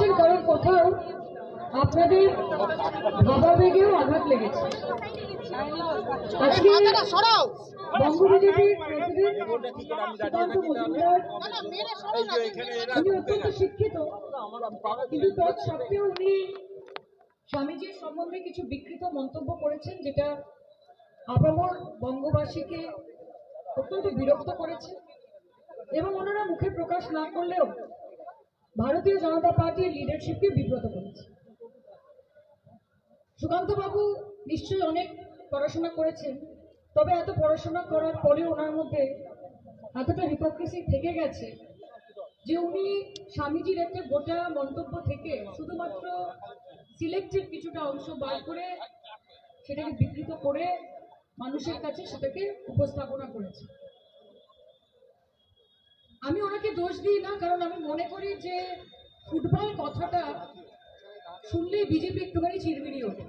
করছেন কারণ কোথাও আপনাদের ভাবাবেগেও আঘাত লেগেছে। আজকে বঙ্গ বিজেপির প্রেসিডেন্ট সুকান্ত মজুমদার উনি অত্যন্ত শিক্ষিত কিন্তু তৎসত্ত্বেও উনি স্বামীজির সম্বন্ধে কিছু বিকৃত মন্তব্য করেছেন যেটা আপামর বঙ্গবাসীকে অত্যন্ত বিরক্ত করেছে এবং ওনারা মুখে প্রকাশ না করলেও ভারতীয় জনতা পার্টির লিডারশিপকে বিব্রত করেছে। সুকান্ত বাবু নিশ্চয়ই অনেক পড়াশোনা করেছেন, তবে এত পড়াশোনা করার পরে ওনার মধ্যে এতটা হিপোক্রেসি থেকে গেছে যে উনি স্বামীজির একটা গোটা মন্তব্য থেকে শুধুমাত্র সিলেক্টেড কিছুটা অংশ বার করে সেটাকে বিকৃত করে মানুষের কাছে সেটাকে উপস্থাপনা করেছে আমি ওনাকে দোষ দিই না, কারণ আমি মনে করি যে ফুটবল কথাটা শুনলেই বিজেপি একটুখানি চিরমিরি ওঠে।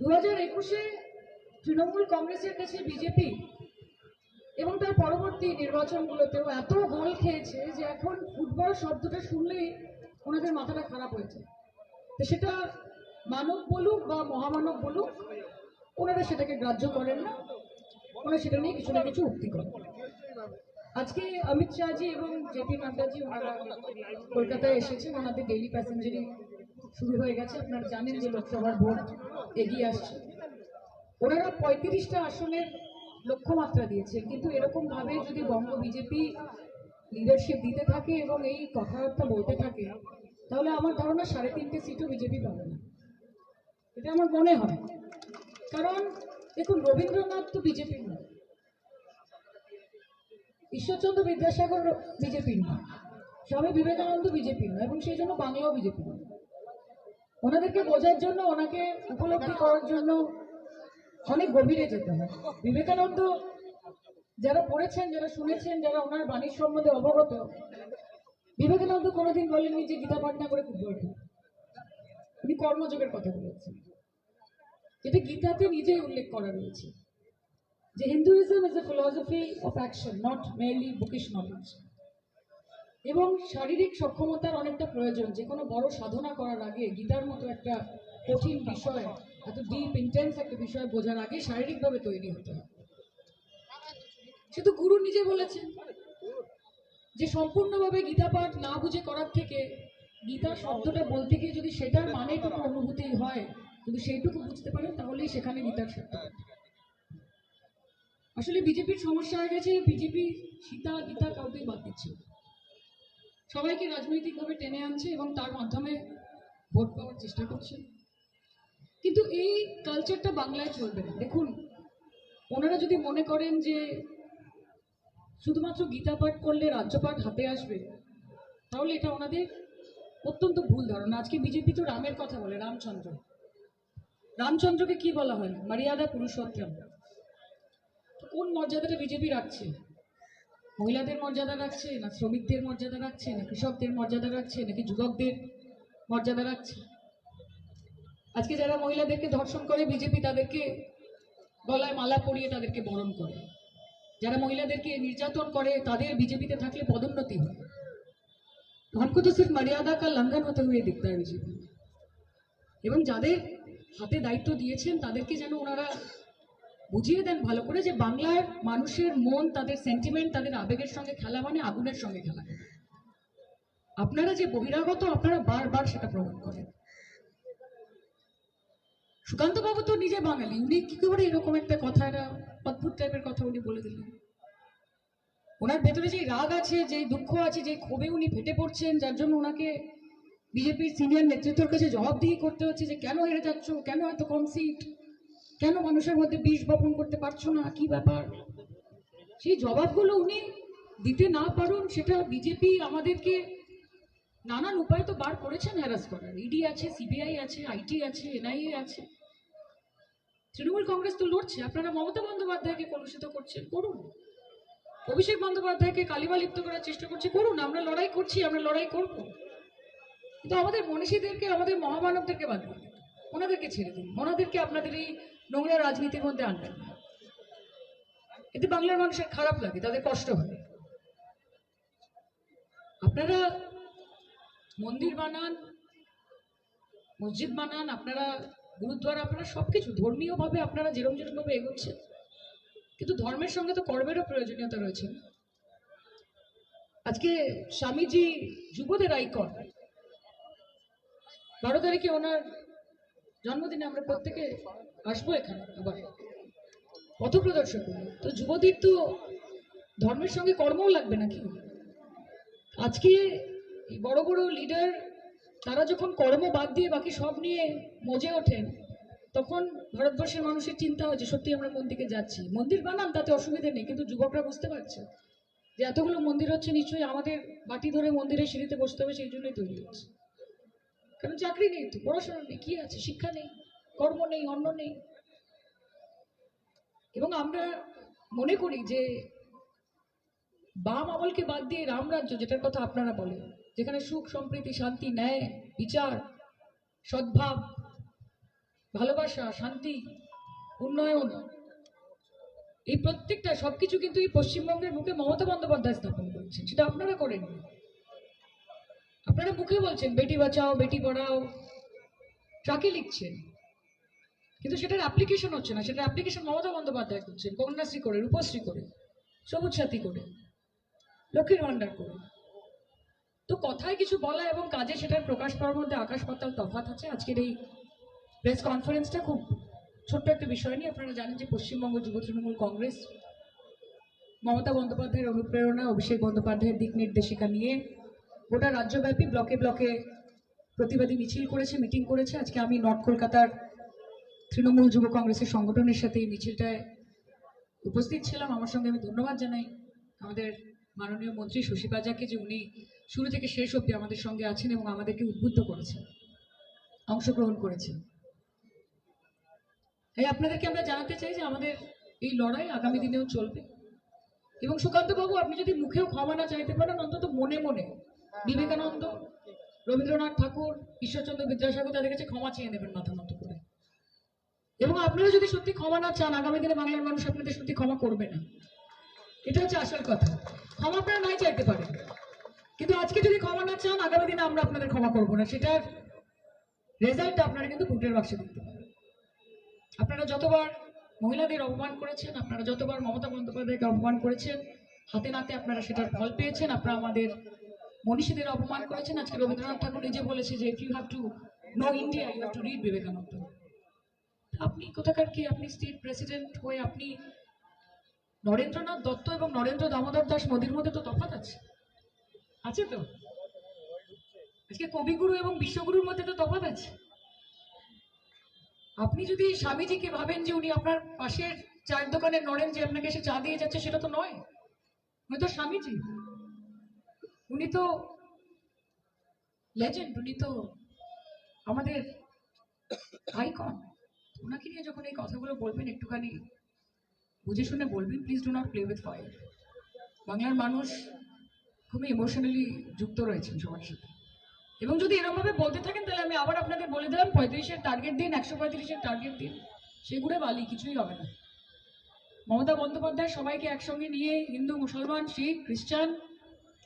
দু হাজার একুশে তৃণমূল কংগ্রেসের কাছে বিজেপি এবং তার পরবর্তী নির্বাচনগুলোতেও এত গোল খেয়েছে যে এখন ফুটবল শব্দটা শুনলেই ওনাদের মাথাটা খারাপ হয়েছে তো সেটা মানব বলুক বা মহামানব বলুক, ওনারা সেটাকে গ্রাহ্য করেন না। ওনারা সেটা নিয়ে কিছু না কিছু উক্তি করেন। আজকে অমিত শাহজি এবং জেপি নাড্ডাজি ওনারা কলকাতায় এসেছেন, ওনাদের ডেইলি প্যাসেঞ্জারি শুরু হয়ে গেছে। আপনারা জানেন যে লোকসভার ভোট এগিয়ে আসছে। ওনারা পঁয়ত্রিশটা আসনের লক্ষ্যমাত্রা দিয়েছে কিন্তু এরকম ভাবে যদি বঙ্গ বিজেপি লিডারশিপ দিতে থাকে এবং এই কথাবার্তা বলতে থাকে, তাহলে আমার ধারণা সাড়ে তিনটে সিটও বিজেপি পাবে না। এটা আমার মনে হয়। কারণ, দেখুন, রবীন্দ্রনাথ তো বিজেপির নয়। ঈশ্বরচন্দ্র বিদ্যাসাগর বিজেপির নয় স্বামী বিবেকানন্দ বিজেপির নয় এবং সেই জন্য বাংলাও বিজেপি নয় ওনাদেরকে বোঝার জন্য, ওনাকে উপলব্ধি করার জন্য অনেক গভীরে যেতে হয়। বিবেকানন্দ যারা পড়েছেন, যারা শুনেছেন, যারা ওনার বাণীর সম্বন্ধে অবগত, বিবেকানন্দ কোনোদিন বলেননি যে গীতা পাঠ না করে খুব বৈঠক উনি কর্মযোগের কথা বলেছেন। যেটা গীতাতে নিজেই উল্লেখ করা রয়েছে। যে Hinduism is a philosophy of action not mainly bookish knowledge এবং শারীরিক সক্ষমতার অনেকটা প্রয়োজন। যে কোনো বড় সাধনা করার আগে গীতার মতো একটা কঠিন বিষয়, এত ডিপ ইন্টেন্স একটা বিষয় বোঝার আগে শারীরিকভাবে তৈরি হতে হবে সে তো গুরু নিজে বলেছেন যে সম্পূর্ণভাবে গীতা পাঠ না বুঝে করার থেকে গীতা শব্দটা বলতে গিয়ে যদি সেটার মানে কোনো অনুভূতি হয়, যদি সেইটুকু বুঝতে পারেন, তাহলেই সেখানে গীতার সার্থকতা আসলে বিজেপির সমস্যা হয়ে গেছে, বিজেপি সীতা, গীতা কাউকেই বাদ দিচ্ছে সবাইকে রাজনৈতিকভাবে টেনে আনছে এবং তার মাধ্যমে ভোট পাওয়ার চেষ্টা করছে। কিন্তু এই কালচারটা বাংলায় চলবে না। দেখুন, ওনারা যদি মনে করেন যে শুধুমাত্র গীতা পাঠ করলে রাজ্যপাঠ হাতে আসবে, তাহলে এটা ওনাদের অত্যন্ত ভুল ধারণা। আজকে বিজেপি তো রামের কথা বলে, রামচন্দ্র। রামচন্দ্রকে কি বলা হয়? মর্যাদা পুরুষোত্তম। কোন মর্যাদাটা বিজেপি রাখছে মহিলাদের মর্যাদা রাখছে না শ্রমিকদের মর্যাদা রাখছে না কৃষকদের মর্যাদা রাখছে নাকি যুবকদের মর্যাদা রাখছে আজকে যারা মহিলাদেরকে ধর্ষণ করে বিজেপি তাদেরকে গলায় মালা পরিয়ে তাদেরকে বরণ করে যারা মহিলাদেরকে নির্যাতন করে তাদের বিজেপিতে থাকলে পদোন্নতি হয় तो हमको तो सिर्फ मर्यादा का लंघन होते हुए दिखता है বিজেপি এবং যাদের হাতে দায়িত্ব দিয়েছেন তাদেরকে যেন ওনারা বুঝিয়ে দেন ভালো করে যে বাংলার মানুষের মন, তাদের সেন্টিমেন্ট তাদের আবেগের সঙ্গে খেলা মানে আগুনের সঙ্গে খেলা। আপনারা যে বহিরাগত, আপনারা বারবার সেটা প্রমাণ করেন। সুকান্ত বাবু তো নিজে বাঙালি, উনি কি করে এরকম একটা কথা, একটা অদ্ভুত টাইপের কথা উনি বলে দিলেন? ওনার ভেতরে যে রাগ আছে যে দুঃখ আছে যে ক্ষোভে উনি ফেটে পড়ছেন, যার জন্য ওনাকে বিজেপির সিনিয়র নেতৃত্বের কাছে জবাবদিহি করতে হচ্ছে যে কেন হেরে যাচ্ছ, কেন এত কম সিট কেন মানুষের মধ্যে বিষ বপন করতে পারছ না? কি ব্যাপার? সেই জবাবগুলো উনি দিতে না পারুন, সেটা বিজেপি আমাদেরকে নানান উপায় তো বার করেছেন হ্যারাস করার। ইডি আছে সিবিআই আছে আইটি আছে এনআইএ আছে। তৃণমূল কংগ্রেস তো লড়ছে। আপনারা মমতা বন্দ্যোপাধ্যায়কে কলুষিত করছেন, করুন। অভিষেক বন্দ্যোপাধ্যায়কে কালিমা লিপ্ত করার চেষ্টা করছে, করুন। আমরা লড়াই করছি, আমরা লড়াই করব। কিন্তু আমাদের মনীষীদেরকে, আমাদের মহামানবদেরকে বাদ দিন। ওনাদেরকে ছেড়ে দিন। ওনাদেরকে আপনাদের এই নোংরা রাজনীতির মধ্যে আনবেন না। এতে বাংলার মানুষের খারাপ লাগে, তাদের কষ্ট হয়। আপনারা মন্দির বানান, মসজিদ বানান, আপনারা গুরুদ্বার, আপনারা সবকিছু ধর্মীয়ভাবে আপনারা যেরম যেরকম ভাবে এগোচ্ছেন, কিন্তু ধর্মের সঙ্গে তো কর্মেরও প্রয়োজনীয়তা রয়েছে আজকে স্বামীজি যুবদের আইকন, বারো তারিখে ওনার জন্মদিনে আমরা প্রত্যেকে আসব এখানে আবার। পথ প্রদর্শন করব তো যুবতীর তো ধর্মের সঙ্গে কর্মও লাগবে নাকি? আজকে বড় বড় লিডার তারা যখন কর্ম বাদ দিয়ে বাকি সব নিয়ে মজে ওঠেন, তখন ভারতবর্ষের মানুষের চিন্তা হয় যে সত্যি আমরা কোন দিকে যাচ্ছি। মন্দির বানান, তাতে অসুবিধা নেই, কিন্তু যুবকরা বুঝতে পারছে যে এতগুলো মন্দির হচ্ছে নিশ্চয়ই আমাদের বাটি ধরে মন্দিরের সিঁড়িতে বসতে হবে, সেই জন্যই তৈরি হচ্ছে। কারণ চাকরি নেই তো, পড়াশোনা নেই, কি আছে? শিক্ষা নেই, কর্ম নেই, অন্ন নেই। এবং আমরা মনে করি যে বাম আমলকে বাদ দিয়ে রামরাজ্য যেটার কথা আপনারা বলেন, যেখানে সুখ, সম্প্রীতি, শান্তি, ন্যায়, বিচার, সদ্ভাব, ভালোবাসা, শান্তি, উন্নয়ন, এই প্রত্যেকটা সবকিছু কিন্তু এই পশ্চিমবঙ্গের মুখে মমতা বন্দ্যোপাধ্যায় স্থাপন করেছেন, সেটা আপনারা করেননি। আপনারা মুখে বলছেন, বেটি বাঁচাও, বেটি পড়াও। ট্রাকে লিখছেন। কিন্তু সেটার অ্যাপ্লিকেশন হচ্ছে না। সেটার অ্যাপ্লিকেশন মমতা বন্দ্যোপাধ্যায় করছেন, কন্যাশ্রী করে, রূপশ্রী করে, সবুজ সাথী করে, লক্ষ্মীর ভান্ডার করে। তো কথায় কিছু বলা এবং কাজে সেটার প্রকাশ পাওয়ার মধ্যে আকাশ পাতাল তফাৎ আছে। আজকের এই প্রেস কনফারেন্সটা খুব ছোট্ট একটা বিষয় নিয়ে আপনারা জানেন যে পশ্চিমবঙ্গ যুব তৃণমূল কংগ্রেস, মমতা বন্দ্যোপাধ্যায়ের অনুপ্রেরণা, অভিষেক বন্দ্যোপাধ্যায়ের দিক নির্দেশিকা নিয়ে গোটা রাজ্যব্যাপী ব্লকে ব্লকে প্রতিবাদী মিছিল করেছে মিটিং করেছে। আজকে আমি নর্থ কলকাতার তৃণমূল যুব কংগ্রেসের সংগঠনের সাথে এই মিছিলটায় উপস্থিত ছিলাম। আমার সঙ্গে আমি ধন্যবাদ জানাই আমাদের মাননীয় মন্ত্রী শশী বাজাকে যে উনি শুরু থেকে শেষ অবধি আমাদের সঙ্গে আছেন এবং আমাদেরকে উদ্বুদ্ধ করেছেন, অংশগ্রহণ করেছেন। তাই আপনাদেরকে আমরা জানাতে চাই যে আমাদের এই লড়াই আগামী দিনেও চলবে। এবং সুকান্ত বাবু আপনি যদি মুখেও ক্ষমা না চাইতে পারেন, অন্তত মনে মনে বিবেকানন্দ, রবীন্দ্রনাথ ঠাকুর, ঈশ্বরচন্দ্র বিদ্যাসাগর, তাদের কাছে ক্ষমা চেয়ে নেবেন মাথা নত করে। এবং আপনারা যদি সত্যি ক্ষমা না চান, আগামী দিনে বাংলার মানুষ আপনাদের সত্যি ক্ষমা করবে না। এটা হচ্ছে আসল কথা। ক্ষমা আপনারা নাই চাইতে পারেন। কিন্তু আজকে যদি ক্ষমা না চান, আগামী দিনে আমরা আপনাদের ক্ষমা করব না। সেটার রেজাল্ট আপনারা কিন্তু ভোটের বাক্সে দেখতে পাবেন। আপনারা যতবার মহিলাদের অপমান করেছেন, আপনারা যতবার মমতা বন্দ্যোপাধ্যায়কে অপমান করেছেন, হাতে নাতে আপনারা সেটার ফল পেয়েছেন, আপনারা আমাদের মনীষীদের অপমান করেছেন। আজকে রবীন্দ্রনাথ ঠাকুর নিজে বলেছে যে if you have to know India you have to read Vivekananda আপনি কোথাকার কি? আপনি স্টেট প্রেসিডেন্ট হয়ে আপনি নরেন্দ্রনাথ দত্ত এবং নরেন্দ্র দামোদর দাস মোদীর মধ্যে তো তফাৎ আছে। আছে তো? আজকে কবিগুরু এবং বিশ্বগুরুর মধ্যে তো তফাৎ আছে। আপনি যদি স্বামীজিকে ভাবেন যে উনি আপনার পাশের চায়ের দোকানের নরেন যে আপনাকে এসে চা দিয়ে যাচ্ছে, সেটা তো নয়। উনি তো স্বামীজি। উনি তো লেজেন্ড উনি তো আমাদের আইকন ওনাকে নিয়ে যখন এই কথাগুলো বলবেন, একটুখানি বুঝে শুনে বলবেন please do not play with fire বাংলার মানুষ খুবই ইমোশনালি যুক্ত রয়েছেন সবার সাথে। এবং যদি এরকমভাবে বলতে থাকেন, তাহলে আমি আবার আপনাদের বলে দিলাম, পঁয়ত্রিশের টার্গেট দিন, একশো পঁয়ত্রিশের টার্গেট দিন। সেগুলো বালি, কিছুই হবে না। মমতা বন্দ্যোপাধ্যায় সবাইকে একসঙ্গে নিয়ে হিন্দু, মুসলমান, শিখ, খ্রিস্টান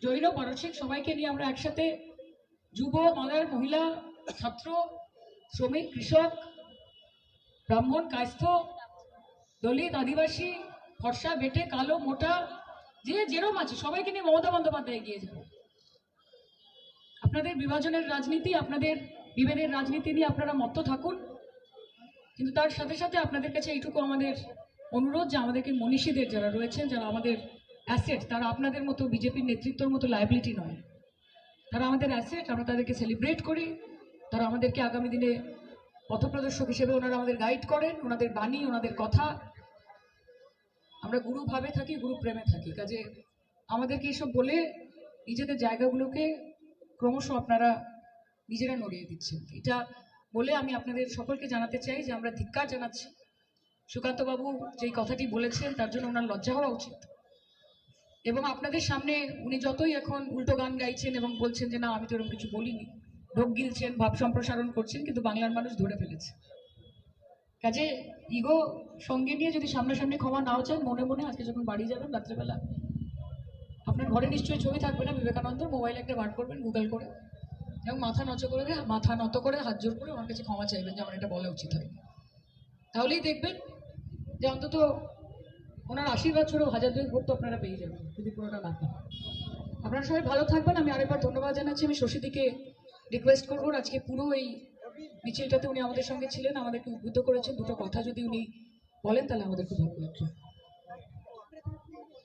জৈন পারসিক সবাইকে নিয়ে আমরা একসাথে যুব মাদার মহিলা, ছাত্র, শ্রমিক, কৃষক, ব্রাহ্মণ, কায়স্থ, দলিত, আদিবাসী, ফর্সা, বেটে, কালো, মোটা, যে যেরম আছে, সবাইকে নিয়ে মমতা বন্দ্যোপাধ্যায় এগিয়ে যাবে। আপনাদের বিভাজনের রাজনীতি, আপনাদের বিভেদের রাজনীতি নিয়ে আপনারা মত্ত থাকুন। কিন্তু তার সাথে সাথে আপনাদের কাছে এইটুকু আমাদের অনুরোধ যে আমাদেরকে মনীষীদের যারা রয়েছেন, যারা আমাদের অ্যাসেট তারা আপনাদের মতো বিজেপির নেতৃত্বর মতো লাইবিলিটি নয়। তারা আমাদের অ্যাসেট, আমরা তাদেরকে সেলিব্রেট করি। তারা আমাদেরকে আগামী দিনে পথপ্রদর্শক হিসেবে ওনারা আমাদের গাইড করেন, ওনাদের বাণী, ওনাদের কথা। আমরা গুরু ভাবে থাকি গুরু প্রেমে থাকি। কাজে আমাদেরকে এইসব বলে নিজেদের জায়গাগুলোকে ক্রমশ আপনারা নিজেরা নড়িয়ে দিচ্ছেন। এটা বলে আমি আপনাদের সকলকে জানাতে চাই যে আমরা ধিক্কার জানাচ্ছি। সুকান্তবাবু যেই কথাটি বলেছেন, তার জন্য ওনার লজ্জা হওয়া উচিত। এবং আপনাদের সামনে উনি যতই এখন উল্টো গান গাইছেন এবং বলছেন যে, না, আমি তো এরকম কিছু বলিনি। ঢোক গিলছেন, ভাব সম্প্রসারণ করছেন, কিন্তু বাংলার মানুষ ধরে ফেলেছে। কাজে ইগো সঙ্গে নিয়ে যদি সামনাসামনি ক্ষমা নাও চান, মনে মনে আজকে যখন বাড়ি যাবেন, রাত্রেবেলা আপনার ঘরে নিশ্চয়ই ছবি থাকবে না? বিবেকানন্দ, মোবাইল একটা বার করবেন, গুগল করে। এবং মাথা নত করে মাথা নত করে হাত জোর করে ওনার কাছে ক্ষমা চাইবেন যে আমার এটা বলা উচিত হয়নি। তাহলেই দেখবেন যে অন্তত ওনার আশীর্বাদ ছড়ো হাজার দুই ভোট তো আপনারা পেয়ে যাবেন, যদি পুরোটা না পান। আপনারা সবাই ভালো থাকবেন, আমি আরেকবার ধন্যবাদ জানাচ্ছি। আমি শশীদিকে রিকোয়েস্ট করব, আজকে পুরো এই মিছিলটাতে উনি আমাদের সঙ্গে ছিলেন, আমাদেরকে উদ্বুদ্ধ করেছেন। দুটো কথা যদি উনি বলেন, তাহলে আমাদের খুব ভালো লাগবে।